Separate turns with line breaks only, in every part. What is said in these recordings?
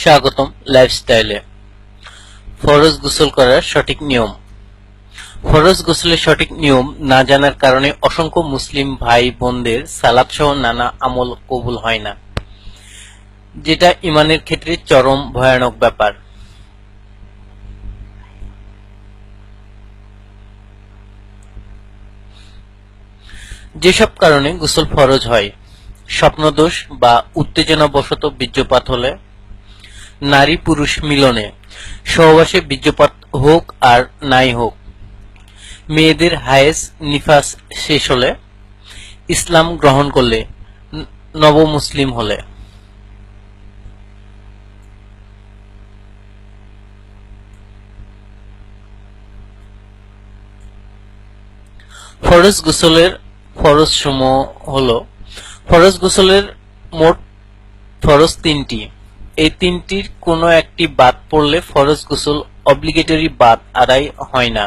স্বাগতম লাইফস্টাইলে ফরজ গোসল করার সঠিক নিয়ম। ফরজ গোসলের সঠিক নিয়ম না জানার কারণে অসংখ্য মুসলিম ভাই বোনদের সালাত সহ নানা আমল কবুল হয় না। যেটা ইমানের ক্ষেত্রে চরম ভয়ানক ব্যাপার। যেসব কারণে গোসল ফরজ হয়, স্বপ্নদোষ বা উত্তেজনাবশত বীর্যপাত হলে নারী পুরুষ মিলনে। সহবাসে বীর্যপাত হোক আর নাই হোক। মেয়েদের হায়েস নিফাস শেষ হলে ইসলাম গ্রহণ করলে নবমুসলিম হলে। ফরজ গোসলের ফরজ সমূহ হলো, ফরজ গোসলের মোট ফরজ তিনটি। এই তিনটির কোনো একটি বাদ পড়লে ফরজ গোসল অব্লিগেটরি বাদ আদায় হয় না।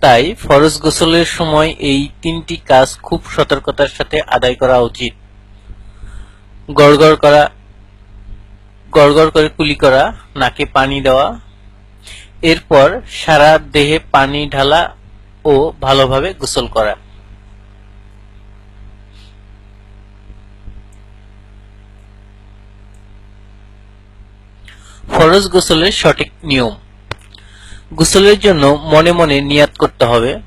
তাই ফরজ গোসলের সময় এই তিনটি কাজ খুব সতর্কতার সাথে আদায় করা উচিত। গড়গড় করা, গড়গড় করে কুলি করা, নাকে পানি দেওয়া, এরপর সারা দেহে পানি ঢালা ও ভালোভাবে গোসল করা। ফরজ গোসলের সঠিক নিয়ম। গোসলের জন্য মনে মনে নিয়াত করতে হবে।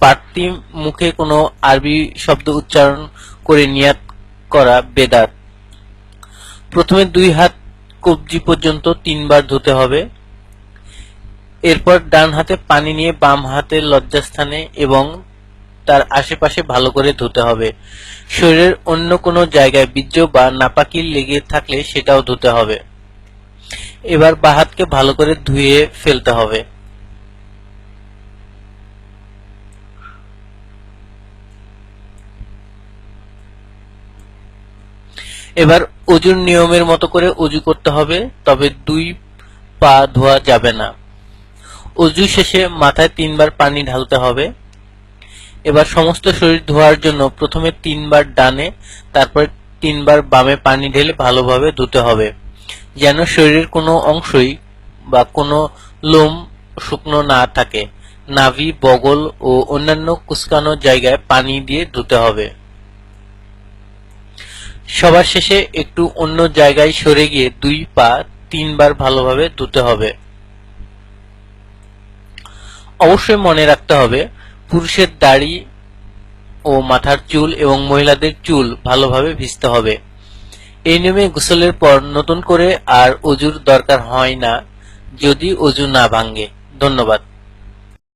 বাড়তি মুখে কোনো আরবি শব্দ উচ্চারণ করে নিয়াত করা বেদাত। প্রথমে দুই হাত কবজি পর্যন্ত তিনবার ধুতে হবে। এরপর ডান হাতে পানি নিয়ে বাম হাতের লজ্জাস্থানে এবং তার আশেপাশে ভালো করে ধুতে হবে। শরীরের অন্য কোনো জায়গায় বীর্য বা নাপাকি লেগে থাকলে সেটাও ধুতে হবে। এবার বা হাতকে ভালো করে ধুয়ে ফেলতে হবে। এবার অজুর নিয়মের মতো করে অজু করতে হবে, তবে দুই পা ধোয়া যাবে না। অজু শেষে মাথায় তিনবার পানি ঢালতে হবে। এবার সমস্ত শরীর ধোয়ার জন্য প্রথমে তিনবার ডানে, তারপর তিনবার বামে পানি ঢেলে ভালোভাবে ধুতে হবে। যেন শরীরের কোনো অংশই বা কোনো লোম শুকনো না থাকে। নাভি, বগল ও অন্যান্য কুচকানো জায়গায় পানি দিয়ে ধুতে হবে। সবার শেষে একটু অন্য জায়গায় সরে গিয়ে দুই পা তিনবার ভালোভাবে ধুতে হবে। অবশ্যই মনে রাখতে হবে, পুরুষের দাড়ি ও মাথার চুল এবং মহিলাদের চুল ভালোভাবে ভিজতে হবে। এই নিয়মে গোসলের পর নতুন করে আর অজুর দরকার হয় না, যদি অজু না ভাঙ্গে ধন্যবাদ।